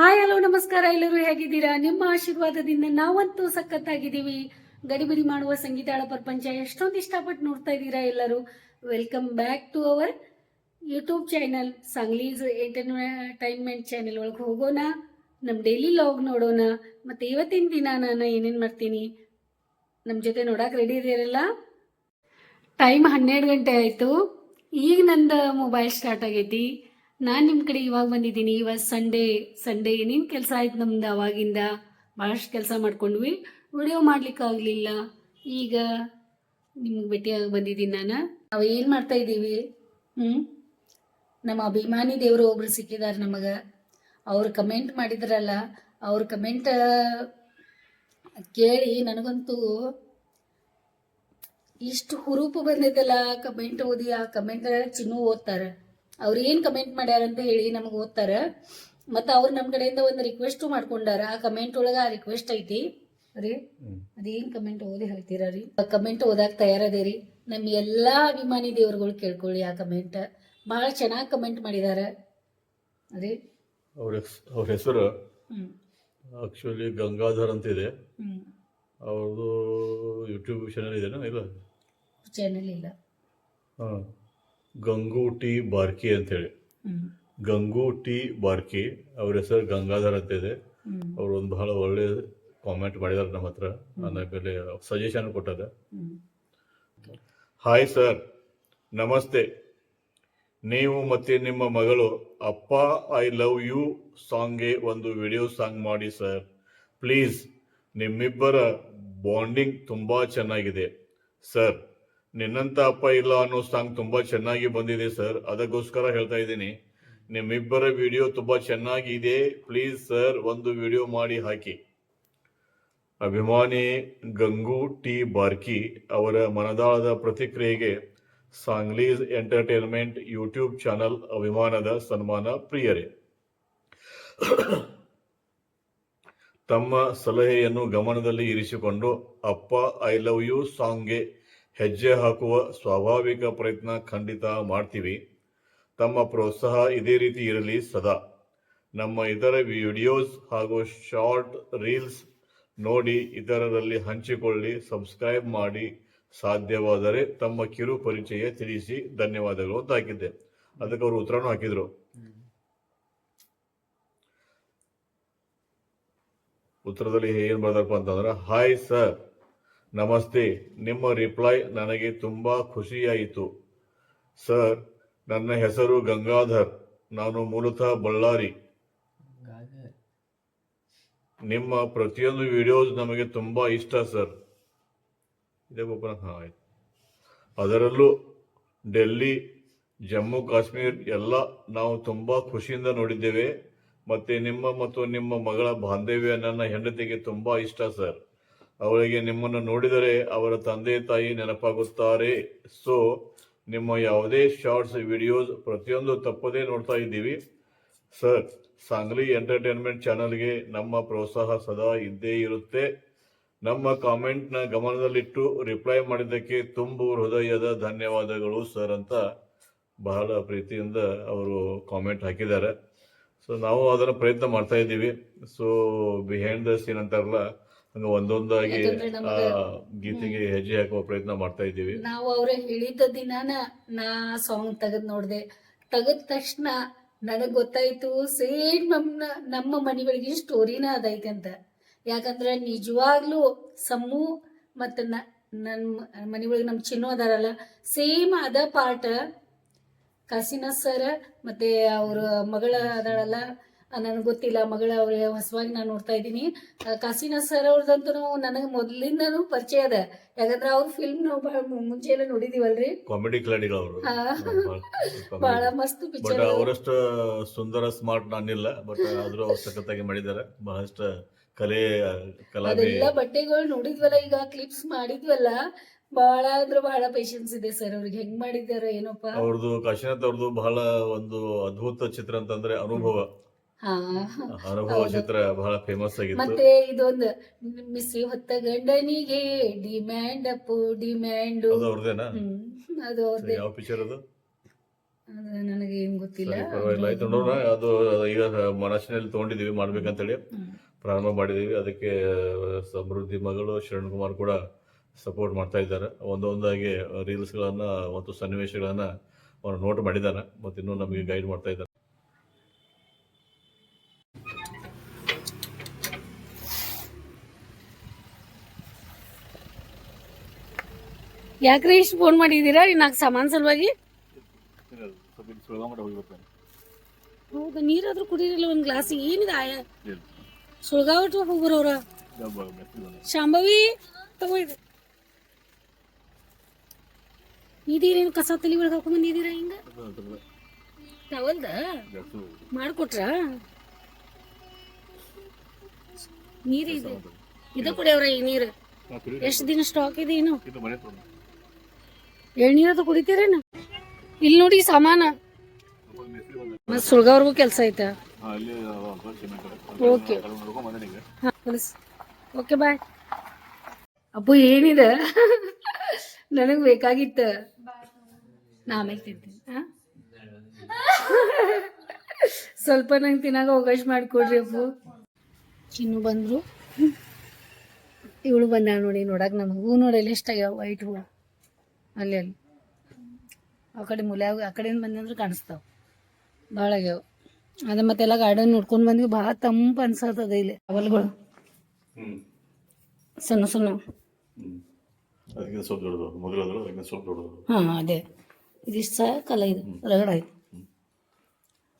Hi, hello, ನಮಸ್ಕಾರ. ಎಲ್ಲರೂ ಹೇಗಿದ್ದೀರಾ? ನಿಮ್ಮ ಆಶೀರ್ವಾದದಿಂದ ನಾವಂತೂ ಸಖತ್ತಾಗಿದ್ದೀವಿ. ಗಡಿಬಿಡಿ ಮಾಡುವ ಸಂಗೀತಾಳ ಪ್ರಪಂಚ ಎಷ್ಟೊಂದು ಇಷ್ಟಪಟ್ಟು ನೋಡ್ತಾ ಇದ್ದೀರಾ ಎಲ್ಲರೂ? Welcome back to our YouTube channel ಸಂಗ್ಲೀಸ್ entertainment channel ಒಳಗೆ ಹೋಗೋಣ. ನಮ್ಮ ಡೈಲಿ ಲಾಗ್ ನೋಡೋಣ. ಮತ್ತು ಇವತ್ತಿನ ದಿನ ನಾನು ಏನೇನು ಮಾಡ್ತೀನಿ? ನಮ್ಮ ಜೊತೆ ನೋಡಕ್ಕೆ ರೆಡಿ ಇದೀರಲ್ಲ ಟೈಮ್ ಹನ್ನೆರಡು ಗಂಟೆ ಆಯಿತು. ಈಗ ನಂದು ಮೊಬೈಲ್ ಸ್ಟಾರ್ಟ್ ಆಗೈತಿ. ನಾನು ನಿಮ್ಮ ಕಡೆ ಇವಾಗ ಬಂದಿದ್ದೀನಿ. ಇವಾಗ ಸಂಡೇ ಸಂಡೇ ಏನೇನು ಕೆಲಸ ಆಯ್ತು ನಮ್ದು ಅವಾಗಿಂದ? ಭಾಳಷ್ಟು ಕೆಲಸ ಮಾಡ್ಕೊಂಡ್ವಿ. ವಿಡಿಯೋ ಮಾಡ್ಲಿಕ್ಕಾಗಲಿಲ್ಲ ಈಗ ನಿಮ್ಗೆ ಭೇಟಿಯಾಗಿ ಬಂದಿದ್ದೀನಿ ನಾನು. ನಾವು ಏನು ಮಾಡ್ತಾ ಇದ್ದೀವಿ? ಹ್ಞೂ ನಮ್ಮ ಅಭಿಮಾನಿ ದೇವರು ಒಬ್ರು ಸಿಕ್ಕಿದ್ದಾರೆ ನಮಗೆ. ಅವ್ರು ಕಮೆಂಟ್ ಮಾಡಿದ್ರಲ್ಲ, ಅವ್ರ ಕಮೆಂಟ್ ಕೇಳಿ ನನಗಂತೂ ಇಷ್ಟು ಹುರುಪು ಬಂದಿದ್ದಲ್ಲ ಕಮೆಂಟ್ ಓದಿ, ಆ ಕಮೆಂಟ್ ಚಿನ್ನು ಓದ್ತಾರೆ. ಅವ್ರು ಏನು ಕಮೆಂಟ್ ಮಾಡ್ಯಾರ ಅಂತ ಹೇಳಿ ನಮಗೆ ಓದ್ತಾರ. ಮತ್ತು ಅವ್ರು ನಮ್ಮ ಕಡೆಯಿಂದ ಒಂದು ರಿಕ್ವೆಸ್ಟು ಮಾಡ್ಕೊಂಡಾರ. ಆ ಕಮೆಂಟ್ ಒಳಗೆ ಆ ರಿಕ್ವೆಸ್ಟ್ ಐತಿ. ರೀ ಅದೇನ್ ಕಮೆಂಟ್ ಓದಿ ಹೇಳ್ತೀರಾ ರೀ? ಕಮೆಂಟ್ ಓದಾಕ ತಯಾರದೇರಿ ನಮ್ ಎಲ್ಲಾ ಅಭಿಮಾನಿ ದೇವ್ರುಗಳು ಕೇಳ್ಕೊಳ್ಳಿ ಆ ಕಮೆಂಟ್ ಬಹಳ ಚೆನ್ನಾಗಿ ಕಮೆಂಟ್ ಮಾಡಿದಾರ. ಅದೇ. ಅವ್ರ ಅವ್ರ ಹೆಸರು ಆಕ್ಚುಲಿ ಗಂಗಾಧರ್ ಅಂತ ಇದೆ. ಅವ್ರದ್ದು ಯೂಟ್ಯೂಬ್ ಚಾನಲ್ ಇದೆನಾ ಇಲ್ಲ? ಚಾನಲ್ ಇಲ್ಲ. ಹಾಂ ಗಂಗು ಟಿ ಬಾರ್ಕಿ ಅಂತೇಳಿ. ಹೇಳಿ ಗಂಗು ಟಿ ಬಾರ್ಕಿ, ಅವ್ರ ಹೆಸರು ಗಂಗಾಧರ್ ಅಂತ ಇದೆ. ಅವ್ರು ಒಂದು ಬಹಳ ಒಳ್ಳೆ ಕಾಮೆಂಟ್ ಮಾಡಿದ್ದಾರೆ ನಮ್ಮ ಹತ್ರ. ಆಮೇಲೆ ಸಜೆಷನ್ ಕೊಟ್ಟಾರೆ. ಹಾಯ್ ಸರ್ ನಮಸ್ತೆ. ನೀವು ಮತ್ತೆ ನಿಮ್ಮ ಮಗಳು ಅಪ್ಪ ಐ ಲವ್ ಯು ಸಾಂಗ್ಗೆ ಒಂದು ವಿಡಿಯೋ ಸಾಂಗ್ ಮಾಡಿ ಸರ್ ಪ್ಲೀಸ್ ನಿಮ್ಮಿಬ್ಬರ ಬಾಂಡಿಂಗ್ ತುಂಬಾ ಚೆನ್ನಾಗಿದೆ. ಸರ್ ನಿನ್ನಂತ ಅಪ್ಪ ಇಲ್ಲ ಅನ್ನೋ ಸಾಂಗ್ ತುಂಬಾ ಚೆನ್ನಾಗಿ ಬಂದಿದೆ ಸರ್ ಅದಕ್ಕೋಸ್ಕರ ಹೇಳ್ತಾ ಇದ್ದೀನಿ. ನಿಮ್ಮಿಬ್ಬರ ವಿಡಿಯೋ ತುಂಬಾ ಚೆನ್ನಾಗಿದೆ ಪ್ಲೀಸ್ ಸರ್ ಒಂದು ವಿಡಿಯೋ ಮಾಡಿ ಹಾಕಿ. ಅಭಿಮಾನಿ ಗಂಗು ಟಿ. ಬಾರ್ಕಿ ಅವರ ಮನದಾಳದ ಪ್ರತಿಕ್ರಿಯೆಗೆ ಸಾಂಗ್ಲೀಸ್ ಎಂಟರ್ಟೈನ್ಮೆಂಟ್ ಯೂಟ್ಯೂಬ್ ಚಾನಲ್ ಅಭಿಮಾನದ ಸನ್ಮಾನ ಪ್ರಿಯರೇ. ತಮ್ಮ ಸಲಹೆಯನ್ನು ಗಮನದಲ್ಲಿ ಇರಿಸಿಕೊಂಡು, ಅಪ್ಪ ಐ ಲವ್ ಯು ಸಾಂಗ್ಗೆ ಹೆಜ್ಜೆ ಹಾಕುವ ಸ್ವಾಭಾವಿಕ ಪ್ರಯತ್ನ ಖಂಡಿತ ಮಾಡ್ತೀವಿ. ತಮ್ಮ ಪ್ರೋತ್ಸಾಹ ಇದೇ ರೀತಿ ಇರಲಿ ಸದಾ. ನಮ್ಮ ಇತರ ವಿಡಿಯೋಸ್ ಹಾಗೂ ಶಾರ್ಟ್ ರೀಲ್ಸ್ ನೋಡಿ ಇತರರಲ್ಲಿ ಹಂಚಿಕೊಳ್ಳಿ, ಸಬ್ಸ್ಕ್ರೈಬ್ ಮಾಡಿ. ಸಾಧ್ಯವಾದರೆ ತಮ್ಮ ಕಿರು ಪರಿಚಯ ತಿಳಿಸಿ. ಧನ್ಯವಾದಗಳು ಅಂತ ಹಾಕಿದ್ದೆ. ಅದಕ್ಕೆ ಅವರು ಉತ್ತರನೂ ಹಾಕಿದ್ರು. ಉತ್ತರದಲ್ಲಿ ಏನ್ ಬರ್ದಪ್ಪ ಅಂತಂದ್ರೆ ಹಾಯ್ ಸರ್ ನಮಸ್ತೆ ನಿಮ್ಮ ರಿಪ್ಲೈ ನನಗೆ ತುಂಬಾ ಖುಷಿಯಾಯಿತು. ಸರ್ ನನ್ನ ಹೆಸರು ಗಂಗಾಧರ್ ನಾನು ಮೂಲತಃ ಬಳ್ಳಾರಿ. ನಿಮ್ಮ ಪ್ರತಿಯೊಂದು ವಿಡಿಯೋಸ್ ನಮಗೆ ತುಂಬಾ ಇಷ್ಟ ಸರ್. ಇದೇ ಗೊಬ್ಬರ ಹಾ ಆಯ್ತು. ಅದರಲ್ಲೂ ಡೆಲ್ಲಿ ಜಮ್ಮು ಕಾಶ್ಮೀರ್ ಎಲ್ಲ ನಾವು ತುಂಬಾ ಖುಷಿಯಿಂದ ನೋಡಿದ್ದೇವೆ. ಮತ್ತೆ ನಿಮ್ಮ ಮತ್ತು ನಿಮ್ಮ ಮಗಳ ಬಾಂಧವ್ಯ ನನ್ನ ಹೆಂಡತಿಗೆ ತುಂಬಾ ಇಷ್ಟ ಸರ್. ಅವಳಿಗೆ ನಿಮ್ಮನ್ನು ನೋಡಿದರೆ ಅವರ ತಂದೆ ತಾಯಿ ನೆನಪಾಗುತ್ತಾರೆ. ಸೊ ನಿಮ್ಮ ಯಾವುದೇ ಶಾರ್ಟ್ಸ್ ವಿಡಿಯೋಸ್ ಪ್ರತಿಯೊಂದು ತಪ್ಪದೇ ನೋಡ್ತಾ ಇದ್ದೀವಿ. ಸರ್ ಸಾಂಗ್ಲಿ ಎಂಟರ್ಟೈನ್ಮೆಂಟ್ ಚಾನಲ್ಗೆ ನಮ್ಮ ಪ್ರೋತ್ಸಾಹ ಸದಾ ಇದ್ದೇ ಇರುತ್ತೆ. ನಮ್ಮ ಕಾಮೆಂಟ್ನ ಗಮನದಲ್ಲಿಟ್ಟು ರಿಪ್ಲೈ ಮಾಡಿದ್ದಕ್ಕೆ ತುಂಬು ಹೃದಯದ ಧನ್ಯವಾದಗಳು ಸರ್ ಅಂತ ಬಹಳ ಪ್ರೀತಿಯಿಂದ ಅವರು ಕಾಮೆಂಟ್ ಹಾಕಿದ್ದಾರೆ. ಸೊ ನಾವು ಅದನ್ನು ಪ್ರಯತ್ನ ಮಾಡ್ತಾ ಇದ್ದೀವಿ. ಸೊ ಬಿಹೈಂಡ್ ದ ಸೀನ್ ಅಂತಾರಲ್ಲ ಹಂಗ ಒಂದೊಂದಾಗಿ ಗೀತೆಗೆ ಹೆಜ್ಜೆ ಹಾಕುವ ಪ್ರಯತ್ನ ಮಾಡ್ತಾ ಇದ್ದೀವಿ. ನಾವು ಅವ್ರ ಹೇಳಿದ ದಿನಾನ ನಾ ಸಾಂಗ್ ತೆಗೆದ್ ನೋಡ್ದೆ. ತೆಗೆದ ತಕ್ಷಣ ನನಗ್ ಗೊತ್ತಾಯ್ತು ಸೇಮ್ ನಮ್ಮ ನಮ್ಮ ಮನೆಗಳಿಗೆ ಸ್ಟೋರಿನ ಅದೈತೆ ಅಂತ. ಯಾಕಂದ್ರೆ ನಿಜವಾಗ್ಲೂ ಸಮ್ಮು ಮತ್ತ ನನ್ನ ಮನೆ ಒಳಗೆ ನಮ್ಮ ಚಿನ್ನು ಅದಾರಲ್ಲ ಸೇಮ್ ಅದ ಪಾರ್ಟ್ ಕಾಸಿನ ಸರ್ ಮತ್ತೆ ಅವ್ರ ಮಗಳ ಅದಾಳಲ್ಲ ನನಗೆ ಗೊತ್ತಿಲ್ಲ ಮಗಳ ಅವ್ರಿಗೆ ಹೊಸವಾಗಿ ನಾನು ನೋಡ್ತಾ ಇದ್ದೀನಿ. ಕಾಸಿನಾಥ್ ಸರ್ ಅವ್ರದ್ದಂತೂ ನನಗೆ ಮೊದಲಿಂದನೂ ಪರಿಚಯ ಅದ ಯಾಕಂದ್ರೆ ಅವ್ರ ಫಿಲ್ಮ್ ನಾವು ಭಾಳ ಮುಂಚೆ ಎಲ್ಲ ನೋಡಿದೀವಲ್ರಿ. ಕಾಮಿಡಿ ಕ್ಲಾಡಿಗಳು ಅವರು. ಬಹಳ ಮಸ್ತ್ ಪಿಕ್ಚರ್ ಅವರಷ್ಟು ಸುಂದರ ಸ್ಮಾರ್ಟ್ ನಾನಿಲ್ಲ. ಬಟ್ ಆದ್ರೂ ಅವ್ರು ಸಖತ್ತಾಗಿ ಮಾಡಿದ್ದಾರೆ. ಬಹಳಷ್ಟು ಕಲೆ ಅದೆಲ್ಲ ಬಟ್ಟೆಗಳು ನೋಡಿದ್ವಲ್ಲ ಈಗ ಕ್ಲಿಪ್ಸ್ ಮಾಡಿದ್ವಲ್ಲ ಬಹಳ ಅಂದ್ರೆ ಬಹಳ ಪೇಷನ್ಸ್ ಇದೆ ಸರ್ ಅವ್ರಿಗೆ. ಹೆಂಗ್ ಮಾಡಿದಾರ ಏನಪ್ಪ. ಅವ್ರದ್ದು ಕಾಶಿನಾಥ್ ಅವ್ರದ್ದು ಬಹಳ ಒಂದು ಅದ್ಭುತ ಚಿತ್ರ ಅಂತಂದ್ರೆ ಅನುಭವ. ಚಿತ್ರ ಬಹಳ ಫೇಮಸ್ ಆಗಿತ್ತು. ಮತ್ತೆ ಇದೊಂದು ಮಿಸ್ಸಿ ಹೊತ್ತ ಗಂಡನಿಗೆ ಡಿಮ್ಯಾಂಡ್ ಅಪ್ಪು ಡಿಮ್ಯಾಂಡ್ ಅದು ಅವ್ರದೇನಾ? ಅದು ಅವ್ರದೇ. ಯಾವ ಪಿಕ್ಚರ್ ಅದು? ನನಗೆ ಏನು ಗೊತ್ತಿಲ್ಲ. ಪರವಾಗಿಲ್ಲ. ಆಯ್ತು ನೋಡೋಣ. ಅದು ಈಗ ಮನಸ್ಸಿನಲ್ಲಿ ತಗೊಂಡಿದ್ದೀವಿ ಮಾಡ್ಬೇಕಂತೇಳಿ. ಪ್ರಾರಂಭ ಮಾಡಿದ್ದೀವಿ. ಅದಕ್ಕೆ ಸಮೃದ್ಧಿ ಮಗಳು ಶರಣ್ ಕುಮಾರ್ ಕೂಡ ಸಪೋರ್ಟ್ ಮಾಡ್ತಾ ಇದ್ದಾರೆ. ಒಂದೊಂದಾಗಿ ರೀಲ್ಸ್ಗಳನ್ನ ಮತ್ತು ಸನ್ನಿವೇಶಗಳನ್ನ ಅವರು ನೋಟ್ ಮಾಡಿದ್ದಾನೆ. ಮತ್ತು ಇನ್ನೂ ನಮಗೆ ಗೈಡ್ ಮಾಡ್ತಾ ಇದ್ದಾರೆ. ಯಾಕ್ರಿ ಇಷ್ಟು ಫೋನ್ ಮಾಡಿದ್ದೀರಾ ನಾಲ್ಕು ಸಾಮಾನು ಸಲುವಾಗಿ? ಹೌದಾ, ನೀರಾದ್ರೂ ಕುಡಿರಿಲ್ಲ ಒಂದು ಗ್ಲಾಸ್ ಏನಿದೆ ಆಯ? ಸುಳ್ಗಾವಟ್ ಹೋಗ್ಬರೋರ? ಶಾಂಭವಿ, ತಗೋ ಇದೀರೇನು ಕಸ ತಲೆ ಒಳಗೆ ಹಾಕೊಂಡ್ ಬಂದಿದ್ದೀರ ಹಿಂಗ? ಟವಲ್ದ ಮಾಡ್ಕೊಟ್ರ? ನೀರಿದೆ ಇದು. ಕುಡಿಯವ್ರ ಈ ನೀರು. ಎಷ್ಟು ದಿನ ಸ್ಟಾಕ್ ಇದೆ ಏನು ಎಳ್ನೀರದು ಕುಡಿತೀರೇನು? ಇಲ್ಲಿ ನೋಡಿ ಸಾಮಾನ. ಮತ್ ಸುಳ್ಗವ್ರಿಗೂ ಕೆಲಸ ಐತ? ಓಕೆ. Okay, bye. ಅಪ್ಪ ಏನಿದೆ? ನನಗೆ ಬೇಕಾಗಿತ್ತು. ನಾ ಆಮೇಲೆ ತಿಂತೀನಿ? ಸ್ವಲ್ಪ ನಂಗೆ ತಿನ್ನಾಗ ಅವಕಾಶ ಮಾಡಿಕೊಡ್ರಿ ಅಪ್ಪು ಇನ್ನು ಬಂದರು. ಇವಳು ಬಂದ ನೋಡಿ ನೋಡಕ್ಕೆ ನಮಗೆ ಹೂ ಎಷ್ಟಾಗ್ಯಾವ, ವೈಟ್ ಹೂವು ಅಲ್ಲಿ ಅಲ್ಲಿ. ಆ ಕಡೆ ಮುಲ್ಯಾಗ ಆ ಕಡೆಯಿಂದ ಬಂದಂದ್ರೆ ಕಾಣಿಸ್ತಾವ. ಭಾಳ ಆಗ್ಯಾವ. ಅದ ಮತ್ತೆಲ್ಲ ಗಾರ್ಡನ್ ನೋಡ್ಕೊಂಡು ಬಂದ್ವಿ. ಭಾಳ ತಂಪು ಅನ್ಸತ್ತದ ಇಲ್ಲಿ. ಅವಲ್ಗಳು. ಸಣ್ಣ ಸಣ್ಣ. ಹಾಂ ಅದೇ. ಇದಿಷ್ಟು ಸಾಕಲ್ಲ ಇದು. ರಗಡ ಆಯ್ತು.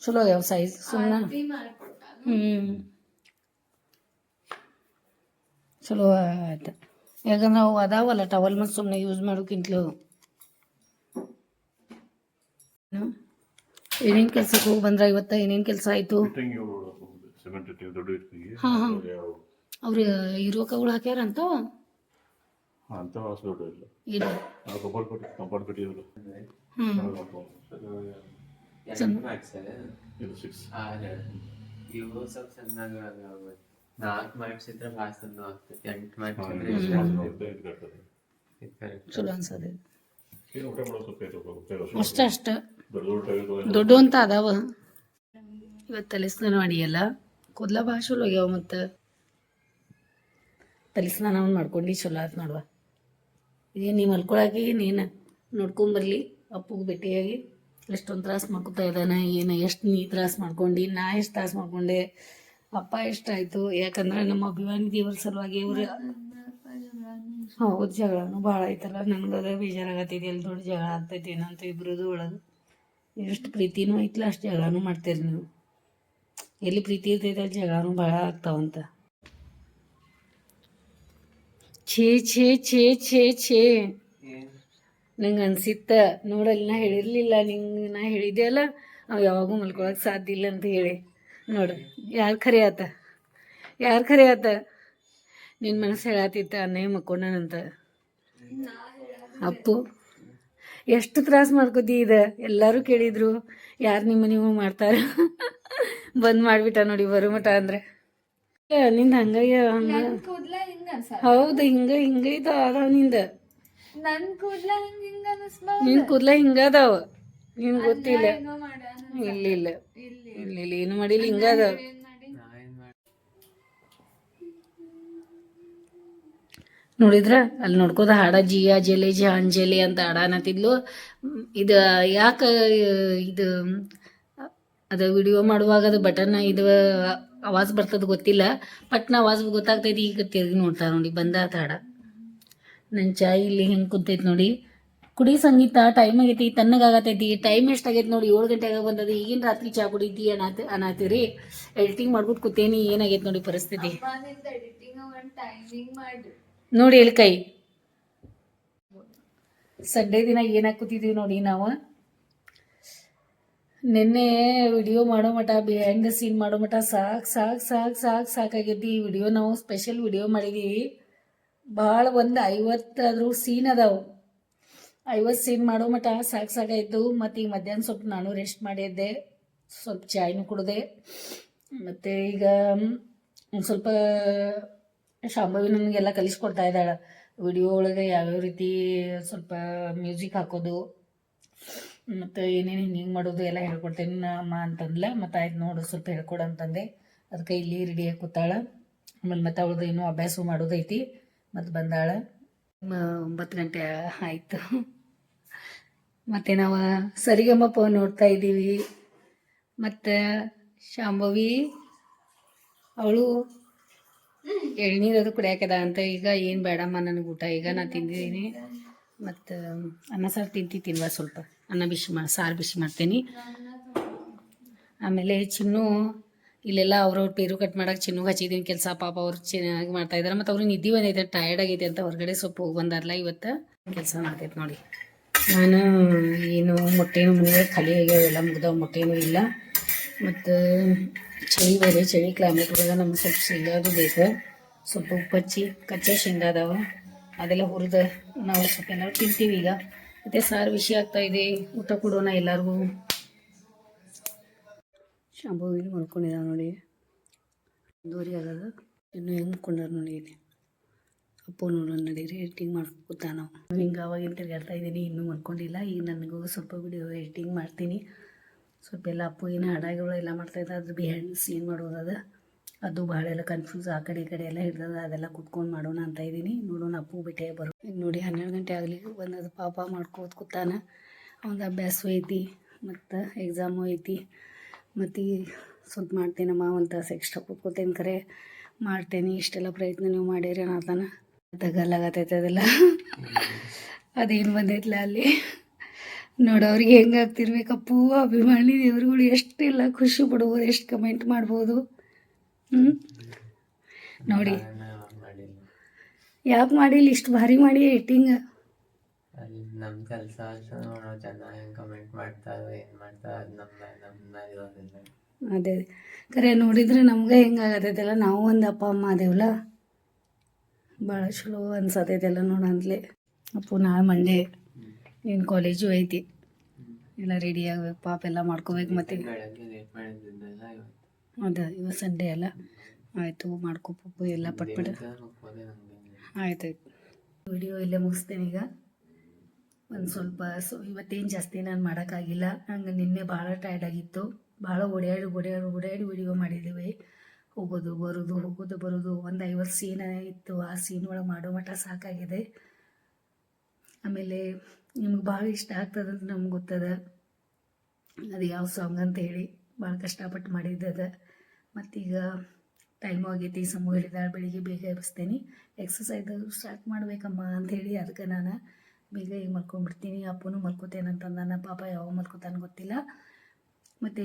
ಚಲೋ ಆಗ್ಯಾವ ಸೈಜ್ ಸುಮ್ಮನೆ ಹ್ಞೂ ಚಲೋ ಆಯ್ತು. ಯಾಕಂದ್ರೆ ಅವು ಅದಾವಲ್ಲ ಟವಲ್ ಮತ್ತು ಸುಮ್ಮನೆ ಯೂಸ್ ಮಾಡೋಕ್ಕಿಂತಲೂ. ಏನೇನು ಕೆಲ್ಸಕ್ಕೆ ಹೋಗಿ ಬಂದ್ರ ಇವತ್ತ ಏನೇನು ಕೆಲಸ ಆಯಿತು? ಹಾಂ ಹಾಂ. ಅವ್ರು ಇರೋ ಕಗಳು ಹಾಕ್ಯಾರ ಅಂತ? ಇಲ್ಲ. ನಾಲ್ಕು ಮಾಡಿಸಿದ್ರೆ ಭಾಳ ಚಂದ ಆಗ್ತೈತಿ ಎಂಟು ಚಲೋ ಅನ್ಸದೆ. ಅಷ್ಟ ಅಷ್ಟ. ದೊಡ್ಡ ಅಂತ ಅದಾವ ಇವತ್ತು ತಲೆ ಸ್ನಾನ ಮಾಡಿಯಲ್ಲ ಕೂದಲ ಭಾಳ ಚಲೋ ಆಗ್ಯಾವ ಮತ್ತು? ತಲೆ ಸ್ನಾನ ಒಂದು ಮಾಡ್ಕೊಂಡು ಚಲೋ ಆಯ್ತು ನೋಡುವ. ಏನು ನೀವು ಮಲ್ಕೊಳಕ್ಕೆ ನೀನು ನೋಡ್ಕೊಂಬರ್ಲಿ, ಅಪ್ಪಗೆ ಭೇಟಿಯಾಗಿ. ಎಷ್ಟೊಂದು ತ್ರಾಸ ಮಾಡ್ಕೊತಾ ಇದ್ದಾನೆ, ಏನು ಎಷ್ಟು ನೀ ತ್ರಾಸ ಮಾಡ್ಕೊಂಡು, ನಾ ಎಷ್ಟು ತ್ರಾಸ ಮಾಡ್ಕೊಂಡೆ, ಅಪ್ಪ ಎಷ್ಟಾಯಿತು ಯಾಕಂದ್ರೆ ನಮ್ಮ ಅಭಿಮಾನಿ ದೇವ್ರ ಸಲುವಾಗಿ ಇವ್ರು ಹೌದು ಜಗಳನೂ ಭಾಳ ಆಯ್ತಲ್ಲ ನನಗದ ಬೇಜಾರಾಗತ್ತೈತಿ ಎಲ್ಲಿ ದೊಡ್ಡ ಜಗಳ ಆಗ್ತೈತಿ ಏನಂತ ಇಬ್ಬರದು ಒಳಗೆ. ಎಷ್ಟು ಪ್ರೀತಿನೂ ಐತ್ಲ, ಅಷ್ಟು ಜಗಳನೂ ಮಾಡ್ತೀರಿ ನೀವು. ಎಲ್ಲಿ ಪ್ರೀತಿ ಇರ್ತೈತೆ ಅಲ್ಲಿ ಜಗಳನೂ ಭಾಳ ಆಗ್ತಾವಂತ. ಛೇ ಛೇ ಛೇ ಛೇ ಛೇ. ನಂಗೆ ಅನ್ಸಿತ್ತ ನೋಡಲ್ಲಿ ನಾ ಹೇಳಿರ್ಲಿಲ್ಲ, ನಿಂಗೆ ನಾ ಹೇಳಿದ್ದೆ ಅಲ್ಲ, ಅವ್ ಯಾವಾಗೂ ಮಲ್ಕೊಳಕ್ಕೆ ಸಾಧ್ಯ ಇಲ್ಲ ಅಂತ ಹೇಳಿ. ನೋಡು, ಯಾರು ಖರೆ ಆತ? ಯಾರು ಖರೆ ಆತ? ನಿನ್ನ ಮನಸ್ಸು ಹೇಳತ್ತಿತ್ತ ಅನ್ನೇ ಮಕ್ಕೊಂಡನಂತ. ಅಪ್ಪು. ಎಷ್ಟು ತ್ರಾಸ ಮಾಡ್ಕೋತಿ ಇದ? ಎಲ್ಲರೂ ಕೇಳಿದ್ರು ಯಾರು ನಿಮ್ಮ ನೀವು ಮಾಡ್ತಾರ? ಬಂದ್ ಮಾಡ್ಬಿಟ್ಟ ನೋಡಿ ಬರೋ ಮಟ ಅಂದ್ರೆ ನಿಂದ ಹಂಗಾಗಿ ಹಂಗ. ಹೌದು ಹಿಂಗ ಹಿಂಗ ಇದ ಅದಾವ ನಿಂದ. ನನ್ ಕೂದ್ಲ ಹಿಂಗ ಹಿಂಗ ನಿನ್ ಕೂದ್ಲ ಹಿಂಗ ಅದಾವ. ನಿನ್ ಗೊತ್ತಿಲ್ಲ. ಇಲ್ಲ ಇಲ್ಲ. ಇಲ್ಲ ಏನು ಮಾಡಿಲ್ಲ ಹಿಂಗ ಅದಾವ. ನೋಡಿದ್ರ? ಅಲ್ಲಿ ನೋಡ್ಕೋದ ಹಾಡ ಜಿಯಾ ಜಲೆ ಜಿ ಅಂಜಲಿ ಅಂತ ಹಾಡ ಅನ್ನತಿದ್ಲು. ಇದು ಯಾಕೆ ಇದು ಅದು ವಿಡಿಯೋ ಮಾಡುವಾಗ ಅದು ಬಟನ್ ಇದು ಆವಾಜ್ ಬರ್ತದ ಗೊತ್ತಿಲ್ಲ. ಪಟ್ನ ಆವಾಜ್ ಗೊತ್ತಾಗ್ತೈತಿ, ಈಗ ತಿರುಗಿ ನೋಡ್ತಾ ನೋಡಿ, ಬಂದಾತ ಹಾಡ. ನನ್ನ ಚಾಯ್ ಇಲ್ಲಿ ಹೆಂಗೆ ಕುಂತೈತಿ ನೋಡಿ. ಕುಡಿ ಸಂಗೀತ ಟೈಮ್ ಆಗೈತಿ ತಣ್ಣಗಾಗತೈತಿ ಟೈಮ್ ಎಷ್ಟಾಗೈತಿ ನೋಡಿ, ಏಳು ಗಂಟೆಗೆ ಬಂದದ. ಈಗಿನ ರಾತ್ರಿ ಚಾ ಕುಡಿತಿ ಅನಾತ ಅನಾತೀರಿ. ಎಡಿಟಿಂಗ್ ಮಾಡ್ಬಿಟ್ಟು ಕೂತೇನಿ, ಏನಾಗೈತಿ ನೋಡಿ ಪರಿಸ್ಥಿತಿ. ನೋಡಿ ಇಲ್ಲಿ ಕೈ. ಸಂಡೇ ದಿನ ಏನಾಗಿ ಕೂತಿದ್ದೀವಿ ನೋಡಿ ನಾವು. ನಿನ್ನೆ ವಿಡಿಯೋ ಮಾಡೋ ಮಠ ಬಿಹೈಂಡ್ ದ ಸೀನ್ ಮಾಡೋ ಮಠ ಸಾಕು ಸಾಕು ಸಾಕು ಸಾಕು ಸಾಕಾಗೈತಿ. ಈ ವಿಡಿಯೋ ನಾವು ಸ್ಪೆಷಲ್ ವಿಡಿಯೋ ಮಾಡಿದ್ದೀವಿ ಭಾಳ ಒಂದು ಐವತ್ತಾದರೂ ಸೀನ್ ಅದಾವೆ. ಐವತ್ತು ಸೀನ್ ಮಾಡೋ ಮಠ ಸಾಕು ಸಾಕಾಯಿತು. ಮತ್ತು ಈಗ ಮಧ್ಯಾಹ್ನ ಸ್ವಲ್ಪ ನಾನು ರೆಸ್ಟ್ ಮಾಡಿದ್ದೆ. ಸ್ವಲ್ಪ ಚಾಯ್ನು ಕುಡಿದೆ. ಮತ್ತು ಈಗ ಸ್ವಲ್ಪ ಶಾಂಭವಿ ನನಗೆಲ್ಲ ಕಲಿಸ್ಕೊಡ್ತಾ ಇದ್ದಾಳೆ. ವಿಡಿಯೋ ಒಳಗೆ ಯಾವ್ಯಾವ ರೀತಿ ಸ್ವಲ್ಪ ಮ್ಯೂಸಿಕ್ ಹಾಕೋದು, ಮತ್ತು ಏನೇನು ಹಿಂಗೆ ಹಿಂಗೆ ಮಾಡೋದು ಎಲ್ಲ ಹೇಳ್ಕೊಡ್ತೇನೆ. ಅಮ್ಮ ಅಂತಂದ್ಲ, ಮತ್ತು ಆಯ್ತು ನೋಡು ಸ್ವಲ್ಪ ಹೇಳ್ಕೊಡು ಅಂತಂದೆ. ಅದಕ್ಕೆ ಇಲ್ಲಿ ರೆಡಿಯಾಗಿ ಕೂತಾಳೆ. ಆಮೇಲೆ ಮತ್ತೆ ಅವಳದು ಏನೋ ಅಭ್ಯಾಸ ಮಾಡೋದೈತಿ ಮತ್ತು ಬಂದಾಳೆ. ಒಂಬತ್ತು ಗಂಟೆ ಆಯಿತು. ಮತ್ತು ನಾವು ಸರಿಗಮಪ ನೋಡ್ತಾ ಇದ್ದೀವಿ. ಮತ್ತು ಶಾಂಭವಿ, ಅವಳು ಎಳ್ನೀರು ಅದು ಕುಡಿಯಾಕದ ಅಂತ ಈಗ ಏನು ಬೇಡಮ್ಮ ನನಗೆ ಊಟ. ಈಗ ನಾನು ತಿಂದಿದ್ದೀನಿ ಮತ್ತು ಅನ್ನ ಸಾರು ತಿಂತಿ ಸ್ವಲ್ಪ. ಅನ್ನ ಬಿಸಿ ಮಾಡಿ ಸಾರು ಬಿಸಿ ಮಾಡ್ತೀನಿ. ಆಮೇಲೆ ಚಿನ್ನು, ಇಲ್ಲೆಲ್ಲ ಅವ್ರವ್ರ ಪೇರು ಕಟ್ ಮಾಡಕ್ಕೆ ಚಿನ್ನು ಹಚ್ಚಿದ್ದೀನಿ ಕೆಲಸ ಪಾಪ ಅವ್ರು ಚೆನ್ನಾಗಿ ಮಾಡ್ತಾ ಇದ್ದಾರೆ ಮತ್ತು ಅವ್ರಿಗೆ ನಿದ್ದೆ ಬಂದೈತೆ ಟಯರ್ಡ್ ಆಗೈತೆ ಅಂತ ಹೊರಗಡೆ ಸ್ವಲ್ಪ ಹೋಗಿ ಬಂದಾರಲ್ಲ ಇವತ್ತು. ಕೆಲಸ ಮಾಡ್ತೈತೆ ನೋಡಿ. ನಾನು ಏನು ಮೊಟ್ಟೆನೂ ಮುಗಿದ, ಖಾಲಿ ಆಗ್ಯಾವೆಲ್ಲ ಮುಗ್ದಾವ, ಮೊಟ್ಟೆನೂ ಇಲ್ಲ. ಮತ್ತು ಚಳಿ ಬೇರೆ ಚಳಿ ಕ್ಲೈಮೇಟ್ ಒಳಗೆ ನಮ್ಗೆ ಸ್ವಲ್ಪ ಶೇಂಗಾದು ಬೇಕು. ಸ್ವಲ್ಪ ಉಪ್ಪು ಹಚ್ಚಿ ಕಚ್ಚಾ ಶೇಂಗಾ ಅದಾವ ಅದೆಲ್ಲ ಹುರಿದು ನಾವು ಸ್ವಲ್ಪ ಎಲ್ಲರೂ ತಿಂತೀವಿ ಈಗ. ಮತ್ತು ಸಾರು ವಿಷಯ ಆಗ್ತಾ ಇದೆ. ಊಟ ಕೊಡೋಣ ಎಲ್ಲರಿಗೂ. ಶಾಂಭವಿನ ಮಲ್ಕೊಂಡಿದ್ದಾವೆ ನೋಡಿ. ದೂರಿ ಆಗೋದು. ಇನ್ನು ಹೆಂಗೆ ಕೊಂಡಾರ ನೋಡಿ ಇಲ್ಲಿ. ಅಪ್ಪು ನೋಡೋಣ ನಡೀರಿ ಎಡಿಟಿಂಗ್ ಮಾಡ್ಕೊತ ನಾವು. ಹಿಂಗೆ ಅವಾಗ ತಿರ್ಗಾಡ್ತಾ ಇದ್ದೀನಿ, ಇನ್ನೂ ಮಲ್ಕೊಂಡಿಲ್ಲ ಈಗ ನನಗೂ ಸ್ವಲ್ಪ ವಿಡಿಯೋ ಎಡಿಟಿಂಗ್ ಮಾಡ್ತೀನಿ. ಸ್ವಲ್ಪ ಎಲ್ಲ ಅಪ್ಪು ಏನು ಹಾಡಾಗಳು ಎಲ್ಲ ಮಾಡ್ತಾಯಿದ್ದ ಅದ್ರ ಬಿಹೈಂಡ್ ಸೀನ್ ಮಾಡೋದದ ಅದು. ಭಾಳ ಎಲ್ಲ ಕನ್ಫ್ಯೂಸ್ ಆ ಕಡೆ ಈ ಕಡೆ ಎಲ್ಲ ಹಿಡ್ದದ, ಅದೆಲ್ಲ ಕುತ್ಕೊಂಡು ಮಾಡೋಣ ಅಂತ ಇದ್ದೀನಿ. ನೋಡೋಣ ಅಪ್ಪು ಬಿಟ್ಟೆ ಬರೋ ನೋಡಿ ಹನ್ನೆರಡು ಗಂಟೆ ಆಗಲಿ ಬಂದದ ಪಾಪ ಮಾಡ್ಕೋತ ಕೂತಾನ. ಅವನ ಅಭ್ಯಾಸ ಐತಿ, ಮತ್ತು ಎಕ್ಸಾಮು ಐತಿ. ಮತ್ತು ಸ್ವಲ್ಪ ಮಾಡ್ತೇನಮ್ಮ, ಒಂದು ತಾಸು ಎಕ್ಸ್ಟ್ರಾ ಕೂತ್ಕೋತೇನೆ ಕರೆ. ಮಾಡ್ತೇನೆ, ಇಷ್ಟೆಲ್ಲ ಪ್ರಯತ್ನ ನೀವು ಮಾಡಿರಿ ಅನ್ನತಾನ ತಗಲಾಗತೈತೆ ಅದೆಲ್ಲ. ಅದೇನು ಬಂದೈತಲ್ಲ ಅಲ್ಲಿ? ನೋಡೋರಿಗೆ ಹೆಂಗೆ ಆಗ್ತಿರ್ಬೇಕಪ್ಪು ಅಭಿಮಾನಿ ದೇವ್ರುಗಳು ಎಷ್ಟೆಲ್ಲ ಖುಷಿ ಪಡ್ಬೋದು ಎಷ್ಟು ಕಮೆಂಟ್ ಮಾಡ್ಬೋದು. ಹ್ಞೂ ನೋಡಿ. ಯಾಕೆ ಮಾಡಿಲ್ಲ? ಇಷ್ಟು ಭಾರಿ ಮಾಡಿ ಏಟಿಂಗ್ ನಮ್ಮ ಕೆಲಸ ಜನ ಕಮೆಂಟ್ ಮಾಡ್ತಾರೆ ಏನು ಮಾಡ್ತಾರೋ ನಮ್ಮ ನಮ್ಮ ಇರೋದಿಲ್ಲ. ಅದೇ ಖರೆ ನೋಡಿದ್ರೆ ನಮ್ಗೆ ಹೆಂಗೆ ಆಗತೈತಲ್ಲ ನಾವು ಒಂದು ಅಪ್ಪ ಅಮ್ಮ ಅದೇವಲ್ಲ ಭಾಳ ಚಲೋ ಅನ್ಸತೈತೆಲ್ಲ ನೋಡಂತ್ಲೆ ಅಪ್ಪು ನಾಳೆ ಮಂಡೇ ನೀನು ಕಾಲೇಜು ಐತಿ. ಎಲ್ಲ ರೆಡಿ ಆಗ್ಬೇಕು ಪಾಪ ಎಲ್ಲ ಮಾಡ್ಕೋಬೇಕು ಮತ್ತೆ. ಅದ ಇವತ್ತು ಸಂಡೇ ಅಲ್ಲ. ಆಯಿತು, ಮಾಡ್ಕೊ ಪಪ್ಪು ಎಲ್ಲ ಪಟ್ಬಿಡ ಆಯ್ತಾಯ್ತು. ವಿಡಿಯೋ ಇಲ್ಲೇ ಮುಗಿಸ್ತೇನೆ ಈಗ. ಒಂದು ಸ್ವಲ್ಪ, ಸೊ, ಇವತ್ತೇನು ಜಾಸ್ತಿ ನಾನು ಮಾಡೋಕ್ಕಾಗಿಲ್ಲ. ನಂಗೆ ನಿನ್ನೆ ಭಾಳ ಟೈರ್ಡ್ ಆಗಿತ್ತು. ಭಾಳ ಓಡಾಡಿ ಓಡಾಡಿ ಓಡಾಡಿ ವಿಡಿಯೋ ಮಾಡಿದ್ದೀವಿ ಹೋಗೋದು, ಬರೋದು ಹೋಗೋದು, ಬರೋದು. ಒಂದು ಐವತ್ತು ಸೀನ್ ಇತ್ತು. ಆ ಸೀನ್ ಒಳಗೆ ಮಾಡೋ ಮಟ್ಟ ಸಾಕಾಗಿದೆ. ಆಮೇಲೆ ನಿಮ್ಗೆ ಭಾಳ ಇಷ್ಟ ಆಗ್ತದಂತ ನಮ್ಗೆ ಗೊತ್ತದ. ಅದು ಯಾವ ಸಾಂಗ್ ಅಂತ ಹೇಳಿ ಭಾಳ ಕಷ್ಟಪಟ್ಟು ಮಾಡಿದ್ದದ. ಮತ್ತೀಗ ಟೈಮ್ ಆಗೈತಿ ಸಮೂಹ ಹೇಳಿದಾಳೆ, ಬೆಳಿಗ್ಗೆ ಬೇಗ ಎಬ್ಬಿಸ್ತೇನೆ. ಎಕ್ಸಸೈಸ್ ಸ್ಟಾರ್ಟ್ ಮಾಡ್ಬೇಕಮ್ಮ ಅಂಥೇಳಿ ಅದಕ್ಕೆ ನಾನು ಬೇಗ ಈಗ ಮಲ್ಕೊಂಡ್ಬಿಡ್ತೀನಿ. ಅಪ್ಪನು ಮಲ್ಕೋತೇನಂತಂದಾನ ಪಾಪ ಯಾವಾಗ ಮಲ್ಕೋತಾನೆ ಗೊತ್ತಿಲ್ಲ. ಮತ್ತು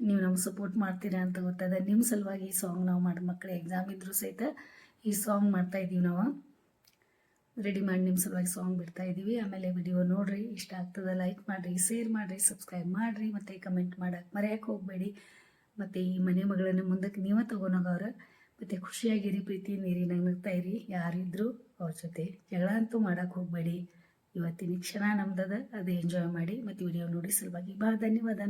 ನೀವು ನಮ್ಗೆ ಸಪೋರ್ಟ್ ಮಾಡ್ತೀರಾ ಅಂತ ಗೊತ್ತದ. ನಿಮ್ಮ ಸಲುವಾಗಿ ಈ ಸಾಂಗ್ ನಾವು ಮಾಡಿ ಮಕ್ಕಳು ಎಕ್ಸಾಮ್ ಇದ್ರೂ ಸಹಿತ ಈ ಸಾಂಗ್ ಮಾಡ್ತಾ ಇದ್ದೀವಿ ನಾವು. ರೆಡಿ ಮಾಡಿ ನಿಮ್ಮ ಸಲುವಾಗಿ ಸಾಂಗ್ ಬಿಡ್ತಾ ಇದ್ದೀವಿ ಆಮೇಲೆ ವಿಡಿಯೋ ನೋಡ್ರಿ, ಇಷ್ಟ ಆಗ್ತದೆ ಲೈಕ್ ಮಾಡಿರಿ ಶೇರ್ ಮಾಡಿರಿ ಸಬ್ಸ್ಕ್ರೈಬ್ ಮಾಡಿರಿ, ಮತ್ತು ಕಮೆಂಟ್ ಮಾಡಕ್ಕೆ ಮರೆಯಕ್ಕೆ ಹೋಗಬೇಡಿ. ಮತ್ತು ಈ ಮನೆ ಮಗಳನ್ನು ಮುಂದಕ್ಕೆ ನೀವೇ ತೊಗೊಂಡೋಗವ್ರ ಮತ್ತು ಖುಷಿಯಾಗಿರಿ, ಪ್ರೀತಿ ನೀರಿ ನಗ್ನಗ್ತಾ ಇರಿ. ಯಾರಿದ್ದರೂ ಅವ್ರ ಜೊತೆ ಜಗಳ ಅಂತೂ ಮಾಡೋಕೆ ಹೋಗಬೇಡಿ. ಇವತ್ತಿನ ಕ್ಷಣ ನಮ್ದದ, ಅದು ಎಂಜಾಯ್ ಮಾಡಿ. ಮತ್ತು ವಿಡಿಯೋ ನೋಡಿ ಸಲುವಾಗಿ. ಭಾಳ ಧನ್ಯವಾದ.